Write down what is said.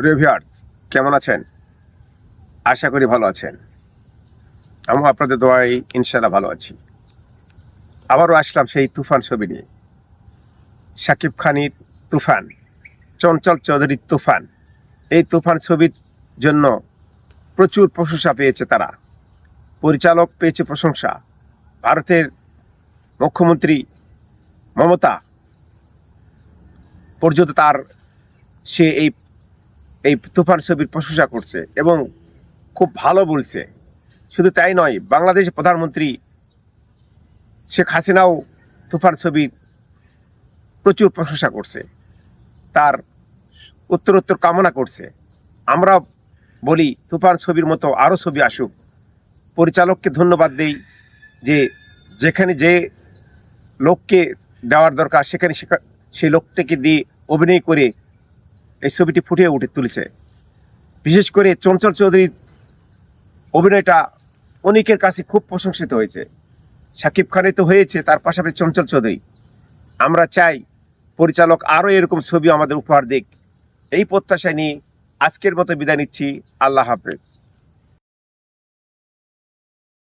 প্রিয় কেমন আছেন? আশা করি ভালো আছেন। আমি আপনাদের দোয়াই ইনশাল্লাহ ভালো আছি। আবারও আসলাম সেই তুফান ছবি নিয়ে। শাকিব খানির তুফান, চঞ্চল চৌধুরীর তুফান। এই তুফান ছবির জন্য প্রচুর প্রশংসা পেয়েছে তারা। পরিচালক পেয়েছে প্রশংসা। ভারতের মুখ্যমন্ত্রী মমতা, পর্যন্ত তার সে এই এই তুফান ছবির প্রশংসা করছে এবং খুব ভালো বলছে। শুধু তাই নয় বাংলাদেশের প্রধানমন্ত্রী শেখ হাসিনাও তুফান ছবির প্রচুর প্রশংসা করছে। তার উত্তরোত্তর কামনা করছে। আমরা বলি, তুফান ছবির মতো আরও ছবি আসুক। পরিচালককে ধন্যবাদ দেই যে যেখানে যে লোককে দেওয়ার দরকার, সেখানে সেখা- সেই লোকটাকে দিয়ে অভিনয় করে এই ছবিটি ফুটিয়ে উঠে তুলেছে। বিশেষ করে চঞ্চল চৌধুরীর অভিনয়টা অনেকের কাছে খুব প্রশংসিত হয়েছে। সাকিব খানে তো হয়েছে, তার পাশাপাশি চঞ্চল চৌধুরী। আমরা চাই পরিচালক আরও এরকম ছবি আমাদের উপহার দিক। এই প্রত্যাশা নিয়ে আজকের মতো বিদায় নিচ্ছি। আল্লাহ হাফেজ।